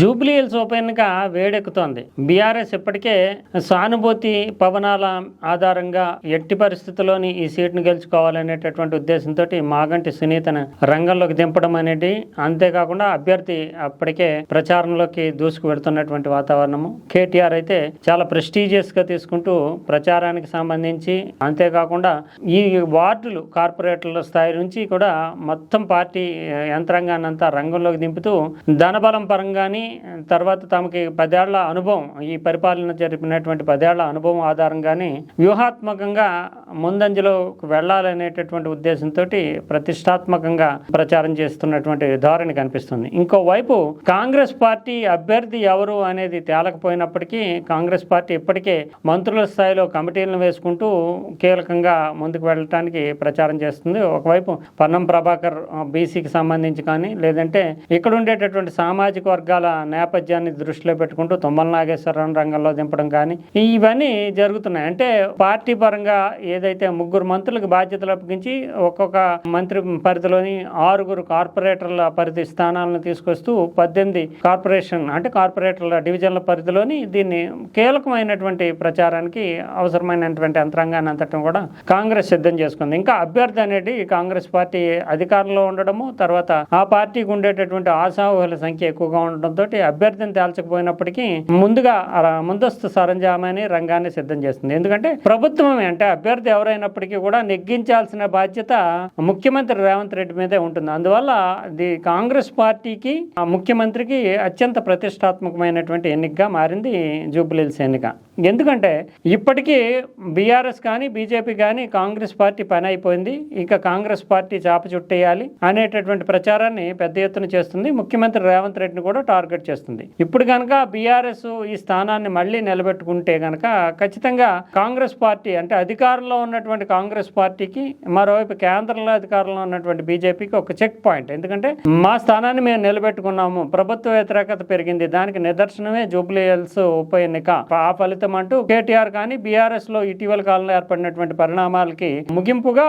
Jubilee hills ఉప ఎన్నిక వేడెక్కుతోంది. BRS ఇప్పటికే సానుభూతి పవనాల ఆధారంగా ఎట్టి పరిస్థితుల్లోని ఈ సీట్ను గెలుచుకోవాలనేటటువంటి ఉద్దేశంతో మాగంటి సునీతను రంగంలోకి దింపడం అనేది అంతేకాకుండా అభ్యర్థి అప్పటికే ప్రచారంలోకి దూసుకు వెళుతున్నటువంటి వాతావరణము. కేటీఆర్ అయితే చాలా ప్రెస్టీజియస్గా తీసుకుంటూ ప్రచారానికి సంబంధించి అంతేకాకుండా ఈ వార్డులు కార్పొరేటర్ల స్థాయి నుంచి కూడా మొత్తం పార్టీ యంత్రాంగాన్ని అంతా రంగంలోకి దింపుతూ ధనబలం పరంగాని తర్వాత తమకి పదేళ్ళ అనుభవం ఈ పరిపాలన జరిపినటువంటి పదేళ్ళ అనుభవం ఆధారంగానే వ్యూహాత్మకంగా ముందంజలో వెళ్ళాలనేటటువంటి ఉద్దేశంతో ప్రతిష్టాత్మకంగా ప్రచారం చేస్తున్నటువంటి ధోరణి కనిపిస్తుంది. ఇంకోవైపు కాంగ్రెస్ పార్టీ అభ్యర్థి ఎవరు అనేది తేలకపోయినప్పటికీ కాంగ్రెస్ పార్టీ ఇప్పటికే మంత్రుల స్థాయిలో కమిటీలను వేసుకుంటూ కీలకంగా ముందుకు వెళ్ళటానికి ప్రచారం చేస్తుంది. ఒకవైపు పన్నం ప్రభాకర్ బీసీకి సంబంధించి కానీ లేదంటే ఇక్కడ ఉండేటటువంటి సామాజిక వర్గాల నేపథ్యాన్ని దృష్టిలో పెట్టుకుంటూ తుమ్మల నాగేశ్వరరావు రంగంలో దింపడం కానీ ఇవన్నీ జరుగుతున్నాయి. అంటే పార్టీ పరంగా ఏదైతే ముగ్గురు మంత్రులకు బాధ్యతలు అప్పగించి ఒక్కొక్క మంత్రి పరిధిలోని ఆరుగురు కార్పొరేటర్ల పరిధి స్థానాలను తీసుకొస్తూ పద్దెనిమిది కార్పొరేషన్ అంటే కార్పొరేటర్ల డివిజన్ల పరిధిలోని దీన్ని కీలకమైనటువంటి ప్రచారానికి అవసరమైనటువంటి యంత్రాంగాన్ని అంతటం కూడా కాంగ్రెస్ సిద్ధం చేసుకుంది. ఇంకా అభ్యర్థి అనేది కాంగ్రెస్ పార్టీ అధికారంలో ఉండడము తర్వాత ఆ పార్టీకి ఉండేటటువంటి ఆశావహుల సంఖ్య ఎక్కువగా ఉండడంతో అభ్యర్థిని తేల్చకపోయినప్పటికీ ముందుగా ఆ ముందస్తు సరంజామాని రంగాన్ని సిద్ధం చేస్తుంది. ఎందుకంటే ప్రభుత్వమే అంటే అభ్యర్థి ఎవరైనప్పటికీ కూడా నెగ్గించాల్సిన బాధ్యత ముఖ్యమంత్రి రేవంత్ రెడ్డి మీదే ఉంటుంది. అందువల్ల ది కాంగ్రెస్ పార్టీకి ఆ ముఖ్యమంత్రికి అత్యంత ప్రతిష్టాత్మకమైనటువంటి ఎన్నికగా మారింది జూబ్లీల్స్ ఎన్నిక. ఎందుకంటే ఇప్పటికీ బీఆర్ఎస్ కానీ బీజేపీ కానీ కాంగ్రెస్ పార్టీ పని అయిపోయింది. ఇంకా కాంగ్రెస్ పార్టీ చాప చుట్టేయాలి అనేటటువంటి ప్రచారాన్ని పెద్ద ఎత్తున చేస్తుంది. ముఖ్యమంత్రి రేవంత్ రెడ్డిని కూడా టార్గెట్ చేస్తుంది. ఇప్పుడు కనుక బీఆర్ఎస్ ఈ స్థానాన్ని మళ్ళీ నిలబెట్టుకుంటే కనుక ఖచ్చితంగా కాంగ్రెస్ పార్టీ అంటే అధికారంలో ఉన్నటువంటి కాంగ్రెస్ పార్టీకి మరోవైపు కేంద్రంలో అధికారంలో ఉన్నటువంటి బీజేపీకి ఒక చెక్ పాయింట్. ఎందుకంటే మా స్థానాన్ని మేము నిలబెట్టుకున్నాము. ప్రభుత్వ వ్యతిరేకత పెరిగింది. దానికి నిదర్శనమే జూబ్లీ హిల్స్ ఉప ఎన్నిక. ఆ ఫలితం అంటూ కేటీఆర్ కానీ బీఆర్ఎస్లో ఇటీవల కాలంలో ఏర్పడినటువంటి పరిణామాలకి ముగింపుగా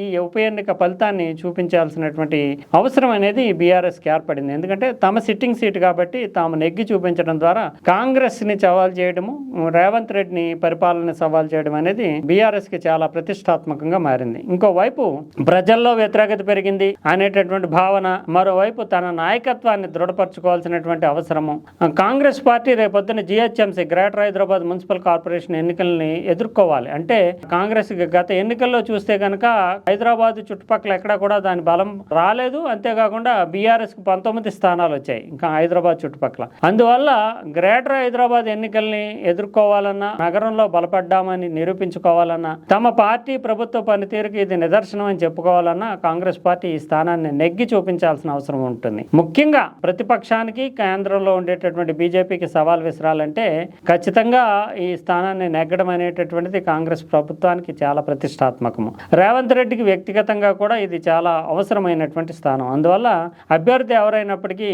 ఈ ఉప ఎన్నిక ఫలితాన్ని చూపించాల్సినటువంటి అవసరం అనేది బీఆర్ఎస్కి ఏర్పడింది. ఎందుకంటే తమ సిట్టింగ్ సీట్ కాబట్టి తాము నెగ్గి చూపించడం ద్వారా కాంగ్రెస్ని సవాల్ చేయడము రేవంత్ రెడ్డిని పరిపాలన సవాల్ చేయడం అనేది బీఆర్ఎస్కి చాలా ప్రతిష్టాత్మకంగా మారింది. ఇంకోవైపు ప్రజల్లో వ్యతిరేకత పెరిగింది అనేటటువంటి భావన మరోవైపు తన నాయకత్వాన్ని దృఢపరచుకోవాల్సినటువంటి అవసరము. కాంగ్రెస్ పార్టీ రేపొద్దున GHMC greater Hyderabad municipal corporation ఎన్నికల్ని ఎదుర్కోవాలి. అంటే కాంగ్రెస్ గత ఎన్నికల్లో చూస్తే కనుక హైదరాబాద్ చుట్టుపక్కల ఎక్కడా కూడా దాని బలం రాలేదు. అంతేకాకుండా బీఆర్ఎస్కి పంతొమ్మిది స్థానాలు వచ్చాయి. ఇంకా హైదరాబాద్ చుట్టుపక్కల. అందువల్ల గ్రేటర్ హైదరాబాద్ ఎన్నికల్ని ఎదుర్కోవాలన్నా నగరంలో బలపడ్డామని నిరూపించుకోవాలన్నా తమ పార్టీ ప్రభుత్వ పనితీరుకి ఇది నిదర్శనం అని చెప్పుకోవాలన్నా కాంగ్రెస్ పార్టీ ఈ స్థానాన్ని నెగ్గి చూపించాల్సిన అవసరం ఉంటుంది. ముఖ్యంగా ప్రతిపక్షానికి కేంద్రంలో ఉండేటటువంటి బీజేపీకి సవాల్ విసరాలంటే ఖచ్చితంగా ఈ స్థానాన్ని నెగ్గడం అనేటటువంటిది కాంగ్రెస్ ప్రభుత్వానికి చాలా ప్రతిష్టాత్మకము. రేవంత్ రెడ్డికి వ్యక్తిగతంగా కూడా ఇది చాలా అవసరమైనటువంటి స్థానం. అందువల్ల అభ్యర్థి ఎవరైనప్పటికీ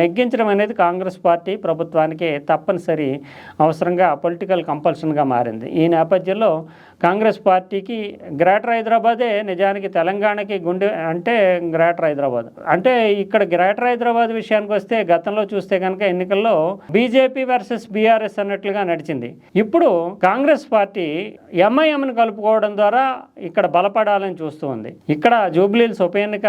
నెగ్గించ నెగ్గించడం అనేది కాంగ్రెస్ పార్టీ ప్రభుత్వానికి తప్పనిసరి అవసరంగా పొలిటికల్ కంపల్షన్గా మారింది. ఈ నేపథ్యంలో కాంగ్రెస్ పార్టీకి గ్రేటర్ హైదరాబాదే నిజానికి తెలంగాణకి గుండె అంటే గ్రేటర్ హైదరాబాద్. అంటే ఇక్కడ గ్రేటర్ హైదరాబాద్ విషయానికి వస్తే గతంలో చూస్తే కనుక ఎన్నికల్లో బీజేపీ వర్సెస్ బీఆర్ఎస్ అన్నట్లుగా నడిచింది. ఇప్పుడు కాంగ్రెస్ పార్టీ ఎంఐఎంను కలుపుకోవడం ద్వారా ఇక్కడ బలపడాలని చూస్తూ ఉంది. ఇక్కడ జూబ్లీల్స్ ఉప ఎన్నిక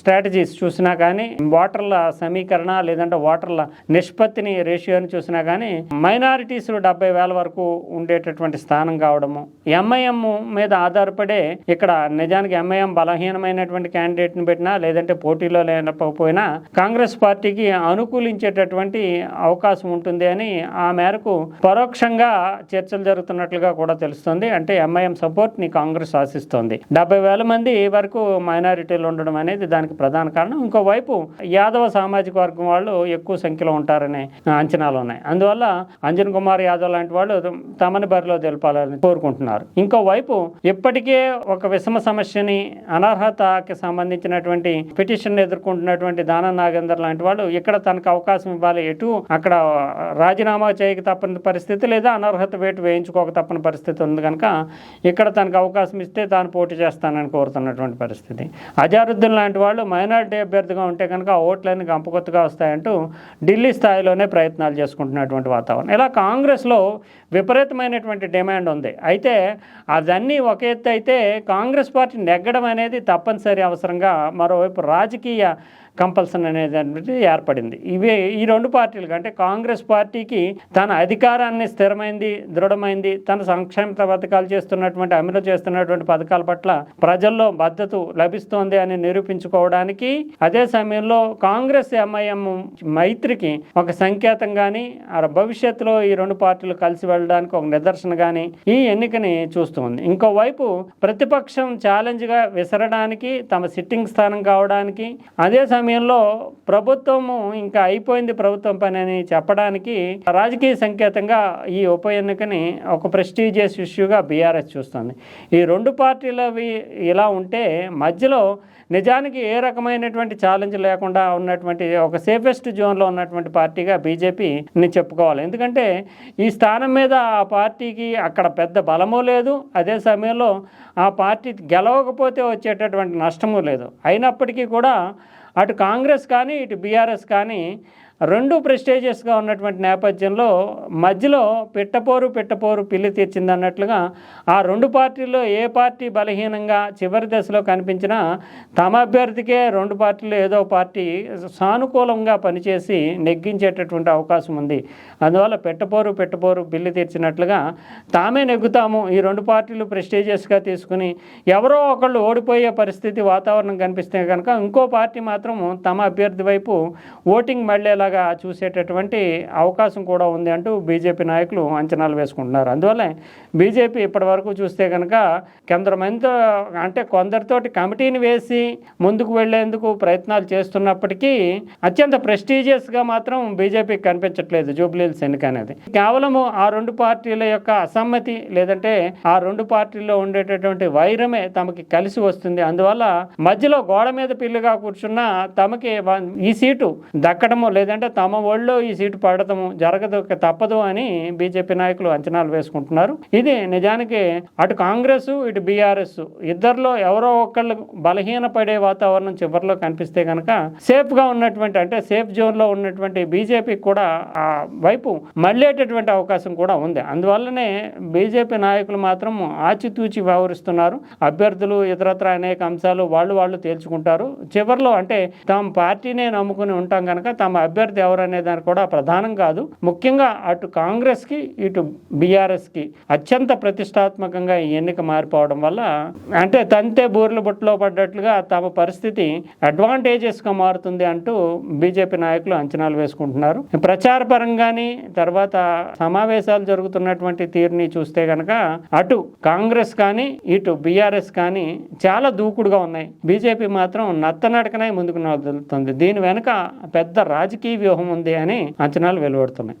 స్ట్రాటజీస్ చూసినా కానీ ఓటర్ల సమీకరణ లేదంటే ఓటర్ల నిష్పత్తిని రేషియోని చూసినా కానీ మైనారిటీస్ డెబ్బై వేల వరకు ఉండేటటువంటి స్థానం కావడము. ఎంఐఎం మీద ఆధారపడే ఇక్కడ నిజానికి ఎంఐఎం బలహీనమైనటువంటి క్యాండిడేట్ని పెట్టినా లేదంటే పోటీలో లేకపోయినా కాంగ్రెస్ పార్టీకి అనుకూలించేటటువంటి అవకాశం ఉంటుంది అని ఆ మేరకు పరోక్షంగా చర్చలు జరుగుతున్నట్లుగా కూడా తెలుస్తుంది. అంటే ఎంఐఎం సపోర్ట్ని కాంగ్రెస్ ఆశిస్తోంది. డెబ్బై వేల మంది వరకు మైనారిటీలు ఉండడం అనేది దానికి ప్రధాన కారణం. ఇంకోవైపు యాదవ సామాజిక వర్గం వాళ్ళు ఎక్కువ సంఖ్యలో ఉంటారనే అంచనాలు ఉన్నాయి. అందువల్ల అంజన్ కుమార్ యాదవ్ లాంటి వాళ్ళు తమని బరిలో తెలపాలని కోరుకుంటున్నారు. ఇంకోవైపు ఇప్పటికే ఒక విషమ సమస్యని అనర్హతకి సంబంధించినటువంటి పిటిషన్ ఎదుర్కొంటున్నటువంటి దాన నాగేందర్ లాంటి వాళ్ళు ఇక్కడ తనకు అవకాశం ఇవ్వాలి ఎటు అక్కడ రాజీనామా చేయక తప్పని పరిస్థితి లేదా అనర్హత వేటు వేయించుకోక తప్పని పరిస్థితి ఉంది కనుక ఇక్కడ తనకు అవకాశం ఇస్తే తాను పోటీ చేస్తానని కోరుతున్నటువంటి పరిస్థితి. అజారుద్దీన్ లాంటి వాళ్ళు మైనారిటీ అభ్యర్థిగా ఉంటే కనుక ఓట్లన్నీ గంపకొత్తగా వస్తాయంటూ ఢిల్లీ స్థాయిలోనే ప్రయత్నాలు చేసుకుంటున్నటువంటి వాతావరణం. ఇలా కాంగ్రెస్లో విపరీతమైనటువంటి డిమాండ్ ఉంది. అయితే అదన్నీ ఒక ఎత్తు అయితే కాంగ్రెస్ పార్టీ నెగ్గడం అనేది తప్పనిసరి అవసరంగా మరోవైపు రాజకీయ కంపల్సన్ అనేది ఏర్పడింది. ఇవే ఈ రెండు పార్టీలు అంటే కాంగ్రెస్ పార్టీకి తన అధికారాన్ని స్థిరమైంది దృఢమైంది తన సంక్షేమ పథకాలు చేస్తున్నటువంటి అమలు చేస్తున్నటువంటి పథకాల పట్ల ప్రజల్లో మద్దతు లభిస్తోంది అని నిరూపించుకోవడానికి అదే సమయంలో కాంగ్రెస్ ఎంఐఎం మైత్రికి ఒక సంకేతం కానీ భవిష్యత్తులో ఈ రెండు పార్టీలు కలిసి వెళ్ళడానికి ఒక నిదర్శన కానీ ఈ ఎన్నికని చూస్తుంది ఇంకోవైపు ప్రతిపక్షం ఛాలెంజ్గా విసరడానికి తమ సిట్టింగ్ స్థానం కావడానికి అదే సమయంలో ప్రభుత్వము ఇంకా అయిపోయింది ప్రభుత్వం పని అని చెప్పడానికి రాజకీయ సంకేతంగా ఈ ఉప ఎన్నికని ఒక ప్రెస్టీజియస్ ఇష్యూగా బీఆర్ఎస్ చూస్తుంది. ఈ రెండు పార్టీలవి ఇలా ఉంటే మధ్యలో నిజానికి ఏ రకమైనటువంటి ఛాలెంజ్ లేకుండా ఉన్నటువంటి ఒక సేఫెస్ట్ జోన్లో ఉన్నటువంటి పార్టీగా బీజేపీని చెప్పుకోవాలి. ఎందుకంటే ఈ స్థానం మీద ఆ పార్టీకి అక్కడ పెద్ద బలము లేదు. అదే సమయంలో ఆ పార్టీ గెలవకపోతే వచ్చేటటువంటి నష్టము లేదు. అయినప్పటికీ కూడా అటు కాంగ్రెస్ కానీ ఇటు బీఆర్ఎస్ కానీ రెండు ప్రెస్టేజియస్గా ఉన్నటువంటి నేపథ్యంలో మధ్యలో పిట్టపోరు పిట్టపోరు పిల్లి తీర్చింది అన్నట్లుగా ఆ రెండు పార్టీల్లో ఏ పార్టీ బలహీనంగా చివరి దశలో కనిపించినా తమ అభ్యర్థికే రెండు పార్టీలు ఏదో పార్టీ సానుకూలంగా పనిచేసి నెగ్గించేటటువంటి అవకాశం ఉంది. అందువల్ల పెట్టపోరు పెట్టపోరు బిల్లు తీర్చినట్లుగా తామే నెగ్గుతాము. ఈ రెండు పార్టీలు ప్రెస్టేజియస్గా తీసుకుని ఎవరో ఒకళ్ళు ఓడిపోయే పరిస్థితి వాతావరణం కనిపిస్తే కనుక ఇంకో పార్టీ మాత్రం తమ అభ్యర్థి వైపు ఓటింగ్ మళ్ళేలాగా చూసేటటువంటి అవకాశం కూడా ఉంది అంటూ బీజేపీ నాయకులు అంచనాలు వేసుకుంటున్నారు. అందువల్ల బీజేపీ ఇప్పటి వరకు చూస్తే కనుక కొందరమంది అంటే కొందరితోటి కమిటీని వేసి ముందుకు వెళ్ళేందుకు ప్రయత్నాలు చేస్తున్నప్పటికీ అత్యంత ప్రెస్టీజియస్గా మాత్రం బీజేపీకి కనిపించట్లేదు జూబ్లీల్స్ ఎన్నిక అనేది. కేవలం ఆ రెండు పార్టీల యొక్క అసమ్మతి లేదంటే ఆ రెండు పార్టీల్లో ఉండేటటువంటి వైరమే తమకి కలిసి వస్తుంది. అందువల్ల మధ్యలో గోడ మీద పిల్లుగా కూర్చున్న తమకి ఈ సీటు దక్కడము లేదంటే తమ ఒళ్ళో ఈ సీటు పడటము జరగదు తప్పదు అని బీజేపీ నాయకులు అంచనాలు వేసుకుంటున్నారు. ఇది నిజానికి అటు కాంగ్రెస్ ఇటు బీఆర్ఎస్ ఇద్దరిలో ఎవరో ఒకళ్ళు బలహీన పడే వాతావరణం చివరిలో కనిపిస్తే కనుక సేఫ్గా ఉన్నటువంటి అంటే సేఫ్ జోన్లో ఉన్నటువంటి బీజేపీ కూడా ఆ వైపు మళ్ళేటటువంటి అవకాశం కూడా ఉంది. అందువల్లనే బీజేపీ నాయకులు మాత్రం ఆచితూచి వ్యవహరిస్తున్నారు. అభ్యర్థులు ఇతరత్ర అనేక అంశాలు వాళ్ళు వాళ్ళు తేల్చుకుంటారు. చివరిలో అంటే తమ పార్టీనే నమ్ముకుని ఉంటాం కనుక తమ అభ్యర్థి ఎవరనే దానికి కూడా ప్రధానం కాదు. ముఖ్యంగా అటు కాంగ్రెస్కి ఇటు బీఆర్ఎస్కి అత్యంత ప్రతిష్టాత్మకంగా ఈ ఎన్నిక మారిపోవడం వల్ల అంటే తంతే బూర్లు బుట్టలో పడ్డట్లుగా తమ పరిస్థితి అడ్వాంటేజెస్గా మారుతుంది అంటూ బీజేపీ నాయకులు అంచనాలు వేసుకుంటున్నారు. ప్రచార పరంగాని తర్వాత సమావేశాలు జరుగుతున్నటువంటి తీరుని చూస్తే కనుక అటు కాంగ్రెస్ కానీ ఇటు బీఆర్ఎస్ కానీ చాలా దూకుడుగా ఉన్నాయి. బీజేపీ మాత్రం నత్తనడకనే ముందుకు నడుతుంది. దీని వెనుక పెద్ద రాజకీయ వ్యూహం ఉంది అని అంచనాలు వెలువడుతున్నాయి.